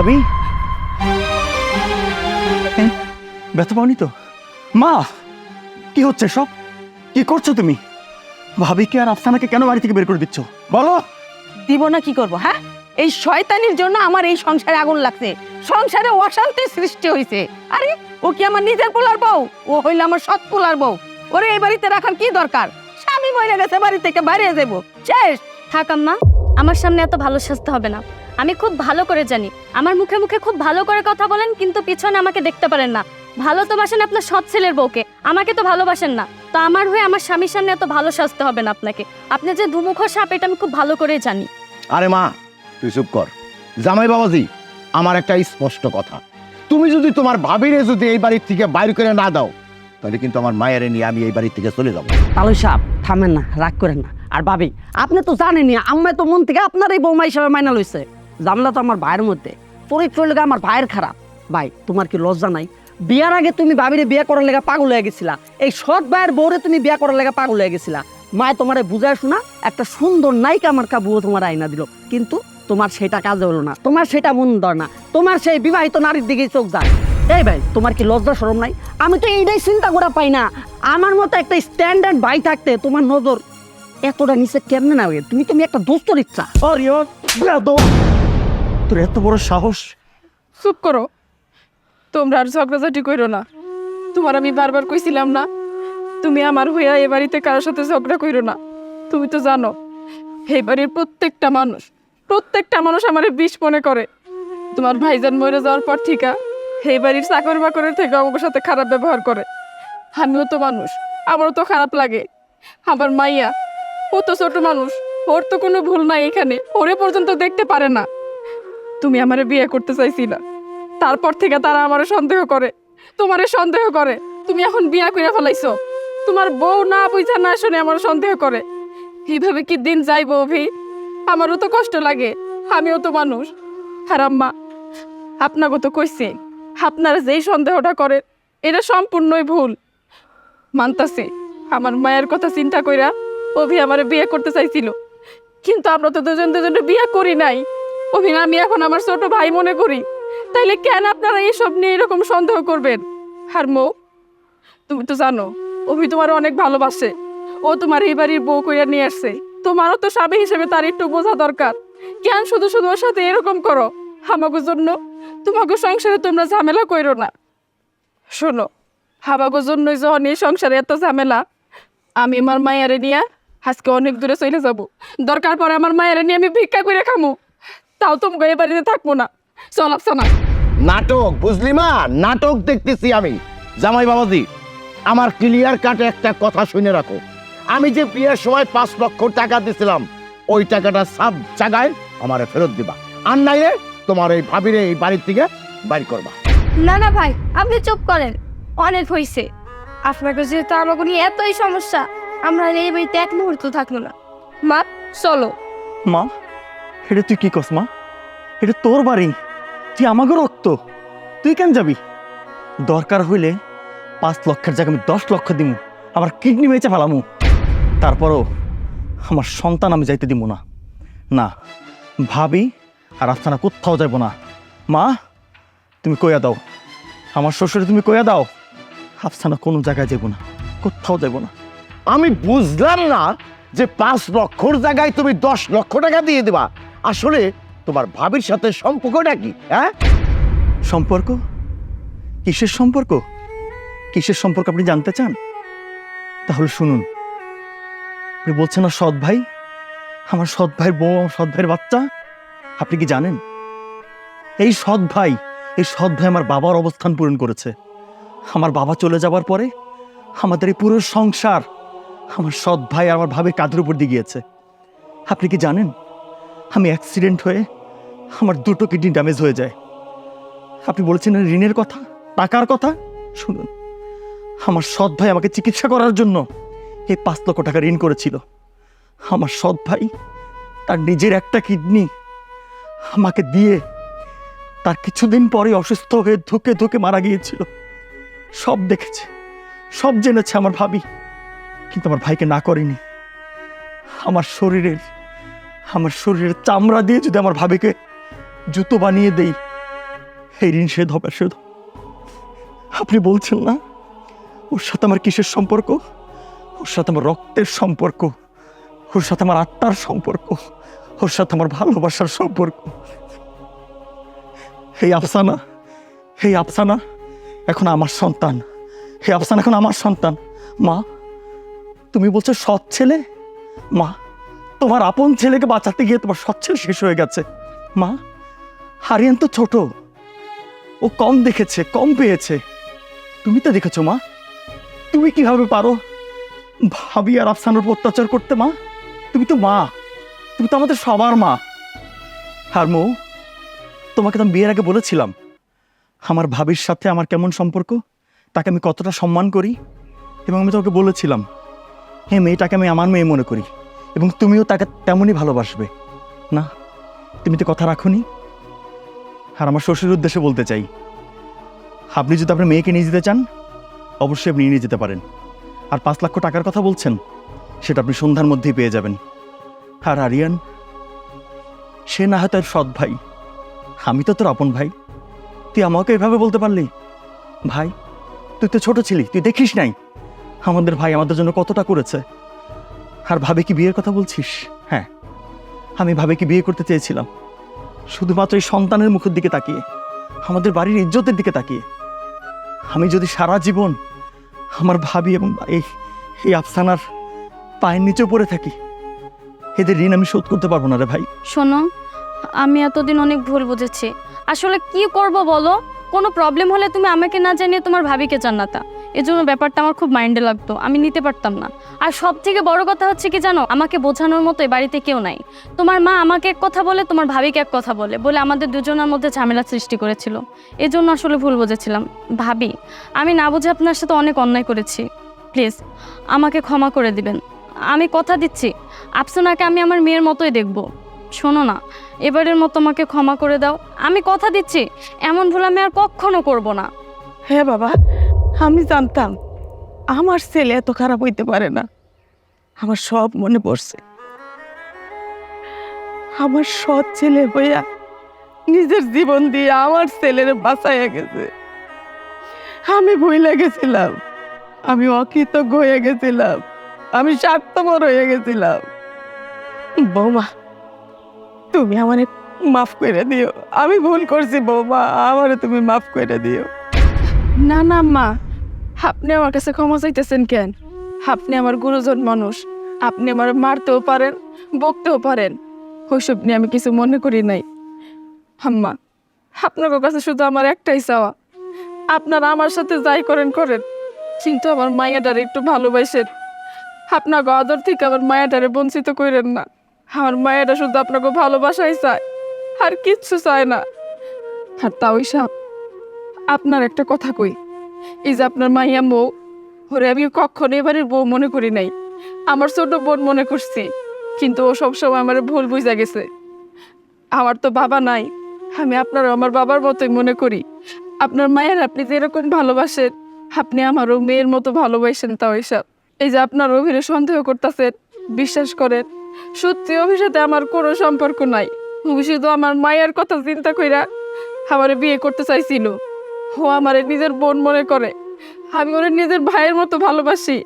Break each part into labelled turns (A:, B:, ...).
A: ভাবি? ব্যথা পাওনি তো? মা, কি হচ্ছে সব? কি করছ তুমি? ভাবিকে আর আফসানাকে কেন বাড়ি থেকে বের করে দিচ্ছ? বলো।
B: দিব না কি করব হ্যাঁ? এই শয়তানির জন্য আমার এই সংসারে আগুন লাগছে। সংসারে অশান্তি সৃষ্টি হয়েছে আরে, ও কি আমার নিজের পোলার বউ? ও হইল আমার সৎ পোলার বউ। ওরে এই বাড়িতে রাখার কি দরকার? স্বামী মরে গেছে, বাড়ি থেকে বাইরে যাব শেষ।
C: থাক আম্মা, আমার সামনে এত ভালো সাজতে হবে না। আমি খুব ভালো করে জানি। আমার মুখে মুখে খুব ভালো করে কথা বলেন কিন্তু পিছনে আমাকে দেখতে পারেন না। ভালো তো বাসেন আপনার সৎ ছেলের বউকে। আমাকে তো ভালোবাসেন না। তো আমার হয়ে আমার স্বামীর সামনে এত ভালো সাজতে হবে না আপনাকে। আপনি যে দুমুখ সাপ এটা আমি খুব ভালো করে জানি।
D: আরে মা তুই চুপ কর। জামাই বাবাজি আমার একটা স্পষ্ট কথা। তুমি যদি তোমার ভাবিরে যদি এই বাড়ির থেকে বাইর করে না দাও তাহলে কিন্তু আমার মায়ের নিয়ে আমি এই বাড়ির থেকে চলে যাব।
E: তালু সাহেব থামেন না রাগ করেন না। আর ভাবি আপনি তো জানেনই আম্মা তো মন থেকে আপনার এই বৌমা হিসাবে মাইনা লইছে। জামলা তো আমার ভাইয়ের মধ্যে। চরিত্র লেগে আমার ভাইয়ের খারাপ। ভাই, তোমার কি লজ্জা নাই? বিয়ার আগে তুমি ভাবিরে বিয়ে করার লেগে পাগল হয়ে গেছিলা। এই সৎ ভাইয়ের বউরে তুমি বিয়ে করার লেগে পাগল হয়ে গেছিলা। মায় তোমারে বুঝায় শোনা, একটা সুন্দর নায়িকা আমার কাবুও তোমার আইনা দিল। কিন্তু তোমার সেটা কাজে হলো না। তোমার সেটা মন দর না। তোমার সেই বিবাহিত নারীর দিকে চোখ যায়। এই ভাই, তোমার কি লজ্জা সরম নাই? আমি তো এইটাই চিন্তা করা পাই না। আমার মতো একটা স্ট্যান্ডার্ড ভাই থাকতে তোমার নজর এতটা নিচে কেমনে না তুমি তুমি একটা দোস্তর ইচ্ছা
A: বেয়াদব। তোর এত বড় সাহস?
F: চুপ করো। তোমরা আর ঝগড়াঝাটি করো না। তোমার আমি বারবার কইছিলাম না, তুমি আমার হইয়া এ বাড়িতে কারোর সাথে ঝগড়া করো না। তুমি তো জানো এই বাড়ির প্রত্যেকটা মানুষ প্রত্যেকটা মানুষ আমার বিষ মনে করে। তোমার ভাইজান মরে যাওয়ার পর থেকে এই বাড়ির চাকর বাকরের থেকে আমার সাথে খারাপ ব্যবহার করে। আমিও তো মানুষ, আমারও তো খারাপ লাগে। আমার মাইয়া, ও তো ছোট মানুষ, ওর তো কোনো ভুল নাই এখানে, ওরে পর্যন্ত দেখতে পারে না। তুমি আমারে বিয়ে করতে চাইছিলা। তারপর থেকে তারা আমারে সন্দেহ করে। তোমারে সন্দেহ করে। তুমি এখন বিয়া করে ফেলাইছো। তোমার বউ না বুঝা না শুনে আমার সন্দেহ করে। এইভাবে কি দিন যাইব অভি? আমারও তো কষ্ট লাগে। আমিও তো মানুষ। আর আম্মা, আপনাকে তো কইছে, আপনারা যেই সন্দেহটা করে এটা সম্পূর্ণই ভুল। মানতাছি, আমার মায়ের কথা চিন্তা কইরা অভি আমারে বিয়ে করতে চাইছিল। কিন্তু আমরা তো দুজন দুজনে বিয়ে করি নাই। অভি আমি এখন আমার ছোট ভাই মনে করি। তাইলে কেন আপনারা এইসব নিয়ে এরকম সন্দেহ করবেন? আর মৌ, তুমি তো জানো, অভি তোমার অনেক ভালোবাসে। ও তোমার এই বাড়ির বউ কইরা নিয়ে আসছে। তোমারও তো স্বামী হিসেবে তার একটু বোঝা দরকার। কেন শুধু শুধু ওর সাথে এরকম করো? আমাকে জন্য, তোমাকে সংসারে তোমরা ঝামেলা করো না। শোনো হাবাগো জন্যই যখন এই সংসারে এত ঝামেলা, আমি আমার মায়েরে নিয়ে আজকে অনেক দূরে চলে যাব। দরকার পরে আমার মায়েরে নিয়ে আমি ভিক্ষা করে খামু। তাও তোমাকে এ বাড়িতে থাকব না। চল আফসানা
D: নাটক বুঝলি মা? নাটক দেখতেছি আমি। জামাই বাবাজি আমার ক্লিয়ার কাটে একটা কথা শুনে রাখো। আমি যে বিয়ের সময় পাঁচ লক্ষ টাকা দিছিলাম ওই টাকাটা সব জায়গায় আমারে ফেরত দিবা। আর নাইলে তোমার এই ভাবিরে এই বাড়ির থেকে বাড়ি করবা।
C: না না ভাই আপনি চুপ করেন। অনেক হয়েছে আপনাকে যেহেতু আমাকে নিয়ে এতই সমস্যা আমরা এই বাড়িতে এক মুহূর্ত থাকল না। মা চলো।
A: মা? এটা তুই কি কস, মা? এটা তোর বাড়ি, তুই আমাকে রক্ত। তুই কেন যাবি? দরকার হইলে পাঁচ লক্ষের জায়গায় আমি দশ লক্ষ দিমু, আবার কিডনি বেচে ফেলামু। তারপরও আমার সন্তান আমি যাইতে দিব না। না, ভাবি আর আফসানা কোথাও যাইব না। মা, তুমি কইয়া দাও। আমার শ্বশুরে তুমি কইয়া দাও, আফসানা কোনো জায়গায় যাইব না, কোথাও যাইব না।
D: আমি বুঝলাম না যে পাঁচ লক্ষর জায়গায় তুমি দশ লক্ষ টাকা দিয়ে দিবা। আসলে তোমার ভাবির সাথে সম্পর্কটা কি হ্যাঁ?
A: সম্পর্ক? কিসের সম্পর্ক? কিসের সম্পর্ক আপনি জানতে চান? তাহলে শুনুন। আপনি বলছেন না সৎ ভাই? আমার সৎ ভাইয়ের বউ, আমার সৎ ভাইয়ের বাচ্চা? আপনি কি জানেন? এই সৎ ভাই, এই সৎ ভাই আমার বাবার অবস্থান পূরণ করেছে। আমার বাবা চলে যাবার পরে আমাদের এই পুরো সংসার আমার সৎ ভাই আর আমার ভাবের কাঁধের উপর দিয়ে গিয়েছে। আপনি কি জানেন? আমি অ্যাক্সিডেন্ট হয়ে আমার দুটো কিডনি ড্যামেজ হয়ে যায়। আপনি বলেছেন ঋণের কথা, টাকার কথা? শুনুন, আমার সৎ ভাই আমাকে চিকিৎসা করার জন্য এই পাঁচ লক্ষ টাকা ঋণ করেছিল। আমার সৎ ভাই তার নিজের একটা কিডনি আমাকে দিয়ে তার কিছুদিন পরে অসুস্থ হয়ে ধুকে ধুকে মারা গিয়েছিল। সব দেখেছে, সব জেনেছে আমার ভাবি, কিন্তু আমার ভাইকে না করেনি। আমার শরীরের আমার শরীরের চামড়া দিয়ে যদি আমার ভাবিকে জুতো বানিয়ে দেই, এই ঋণ শোধ হবে শোধ আপনি বলছেন না? ওর সাথে আমার কিসের সম্পর্ক? ওর সাথে আমার রক্তের সম্পর্ক? ওর সাথে আমার আত্মার সম্পর্ক? ওর সাথে আমার ভালোবাসার সম্পর্ক? এই আফসানা এই আফসানা, এখন আমার সন্তান। হে আফসানা, এখন আমার সন্তান। মা, তুমি বলছো সৎ ছেলে? মা তোমার আপন ছেলেকে বাঁচাতে গিয়ে তোমার ছেলে শেষ হয়ে গেছে। মা, হারিয়ান তো ছোট। ও কম দেখেছে, কম পেয়েছে। তুমি তো দেখেছ, মা। তুমি কীভাবে পারো? ভাবি আর আফসানোর অত্যাচার করতে, মা। তুমি তো মা। তুমি তো আমাদের সবার মা। আর মৌ, তোমাকে তো আমি বিয়ের আগে বলেছিলাম। আমার ভাবির সাথে আমার কেমন সম্পর্ক? তাকে আমি কতটা সম্মান করি? এবং আমি তোমাকে বলেছিলাম হ্যাঁ মেয়েটাকে আমি আমার মেয়ে মনে করি। এবং তুমিও তাকে তেমনই ভালোবাসবে। না, তুমি তো কথা রাখোনি। আর আমার শ্বশুরের উদ্দেশ্যে বলতে চাই, আপনি যদি আপনার মেয়েকে নিয়ে যেতে চান, অবশ্যই আপনি নিয়ে যেতে পারেন। আর পাঁচ লক্ষ টাকার কথা বলছেন, সেটা আপনি সন্ধ্যার মধ্যেই পেয়ে যাবেন। আর আরিয়ান, সে না হয়তো এর সৎ ভাই। আমি তো তোর আপন ভাই। তুই আমাকে এভাবে বলতে পারলি? ভাই, তুই তো ছোট ছিলি, তুই দেখিস নাই। আমাদের ভাই আমাদের জন্য কতটা করেছে। আর ভাবে কি বিয়ের কথা বলছিস? হ্যাঁ আমি ভাবে কি বিয়ে করতে চেয়েছিলাম। শুধুমাত্র এই সন্তানের মুখের দিকে তাকিয়ে, আমাদের বাড়ির ইজ্জতের দিকে তাকিয়ে। আমি যদি সারা জীবন আমার ভাবি এবং এই এই আফসানার পায়ের নিচে পড়ে থাকি, এদের ঋণ আমি শোধ করতে পারব না রে ভাই।
C: শোনো, আমি এতদিন অনেক ভুল বুঝেছি। আসলে কি করব বলো? কোনো প্রবলেম হলে তুমি আমাকে না জানিয়ে তোমার ভাবিকে জানাতা। এজন্য ব্যাপারটা আমার খুব মাইন্ডে লাগতো, আমি নিতে পারতাম না। আর সব থেকে বড় কথা হচ্ছে কি জানো, আমাকে বোঝানোর মতো এই বাড়িতে কেউ নাই। তোমার মা আমাকে এক কথা বলে, তোমার ভাবিকে এক কথা বলে বলে আমাদের দুজনের মধ্যে ঝামেলা সৃষ্টি করেছিল। এজন্য আসলে ভুল বুঝেছিলাম। ভাবি, আমি না বুঝে আপনার সাথে অনেক অন্যায় করেছি। প্লিজ, আমাকে ক্ষমা করে দিবেন। আমি কথা দিচ্ছি আফসোনাকে আমি আমার মেয়ের মতোই দেখব। শোনো না, এবারের মতো আমাকে ক্ষমা করে দাও। আমি কথা দিচ্ছি, এমন ভুল আমি আর কখনো করব না।
B: হ্যাঁ বাবা। আমি জানতাম, আমার ছেলে এত খারাপ হইতে পারে না। আমার সব মনে পড়ছে। আমার সৎ ছেলে হইয়া নিজের জীবন দিয়ে আমার ছেলের বাঁচাইয়া গেছে। আমি ভুলে গেছিলাম। আমি অকৃতজ্ঞ হয়ে গেছিলাম। আমি স্বার্থপর হয়ে গেছিলাম। বৌমা, তুমি আমারে মাফ করে দিও। আমি ভুল করছি বৌমা, আমারে তুমি মাফ করে দিও।
F: না না, মা। আপনি আমার কাছে ক্ষমা চাইতেছেন কেন? আপনি আমার গুরুজন মানুষ। আপনি আমার মারতেও পারেন, বকতেও পারেন। ওইসব নিয়ে আমি কিছু মনে করি নাই। হাম্মা আপনার কাছে শুধু আমার একটাই চাওয়া। আপনারা আমার সাথে যাই করেন করেন। কিন্তু আমার মায়াটারে একটু ভালোবাসেন। আপনার আদর থেকে আমার মায়াটারে বঞ্চিত করেন না। আমার মায়াটা শুধু আপনাকে ভালোবাসাই চায়, আর কিচ্ছু চায় না। আর তাওই সাপ আপনার একটা কথা কই। এই যে আপনার মাইয়া বউ ওরে আমি কখনো এবারের বউ মনে করি নাই। আমার ছোট বোন মনে করছি, কিন্তু ও সবসময় আমার ভুল বুঝা গেছে। আমার তো বাবা নাই, আমি আপনার আমার বাবার মতোই মনে করি। আপনার মায়ের আপনি যেরকম ভালোবাসেন, আপনি আমারও মেয়ের মতো ভালোবাসেন তাও এসব। এই যে আপনার অভিনয় সন্দেহ করতেছেন, বিশ্বাস করেন, সত্যি অভির আমার কোনো সম্পর্ক নাই। শুধু আমার মায়ের কথা চিন্তা কইরা আমার বিয়ে করতে চাইছিল। ও আমার নিজের বোন মনে করে। আমি ওরে নিজের ভাইয়ের মতো ভালোবাসি।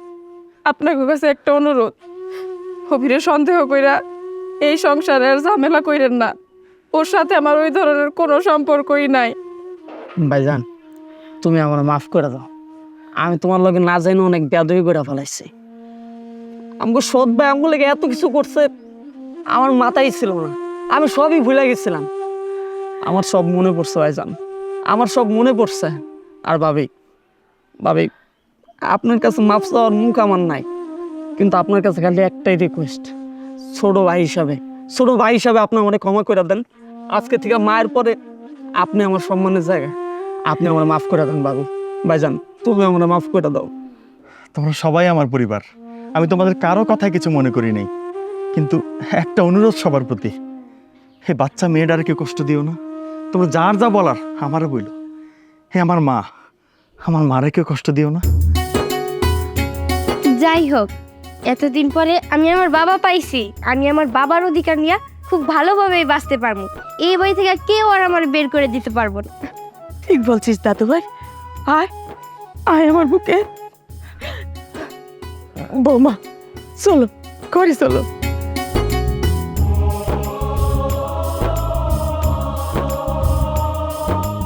F: আপনার কাছে একটা অনুরোধ। অভিরে সন্দেহ কইরা এই সংসারে আর ঝামেলা কইরেন না। ওর সাথে আমার ওই ধরনের কোনো সম্পর্কই নাই।
E: ভাইজান, তুমি আমার মাফ করে দাও। আমি তোমার লগে না জানি অনেক বেদবি করে ফেলাইছি। আমাকে সৎ ভাই আমগুলো লেগে এত কিছু করছে, আমার মাথায় ছিল না। আমি সবই ভুলে গেছিলাম। আমার সব মনে পড়ছে, ভাইজান। আমার সব মনে পড়ছে। আর ভাবি ভাবি, আপনার কাছে মাফ চাওয়ার মুখ আমার নাই, কিন্তু আপনার কাছে খালি একটাই রিকোয়েস্ট ছোট ভাই হিসাবে। ছোট ভাই হিসাবে আপনি আমাকে ক্ষমা করে দেন। আজকে থেকে মায়ের পরে আপনি আমার সম্মানের জায়গা আপনি আমার মাফ করে দেন বাবু। ভাইজান, তুমি আমার মাফ করে দাও।
A: তোমরা সবাই আমার পরিবার। আমি তোমাদের কারও কথায় কিছু মনে করি নাই। কিন্তু একটা অনুরোধ সবার প্রতি। হে বাচ্চা মেয়েটারে কেউ কষ্ট দিও না? তোমরা যার যা বলার আমারও বইল। হে আমার মা আমার মারে কেউ কষ্ট দিও না।
G: যাই হোক এতদিন পরে আমি আমার বাবা পাইছি। আমি আমার বাবার অধিকার নিয়ে খুব ভালোভাবে বাঁচতে পারব। এই বাড়ি থেকে কেউ আর আমার বের করে দিতে পারব না।
B: ঠিক বলছিস দাদু ভাই। আয় আয় আমার বুকে। বৌমা চলো ঘরে চলো।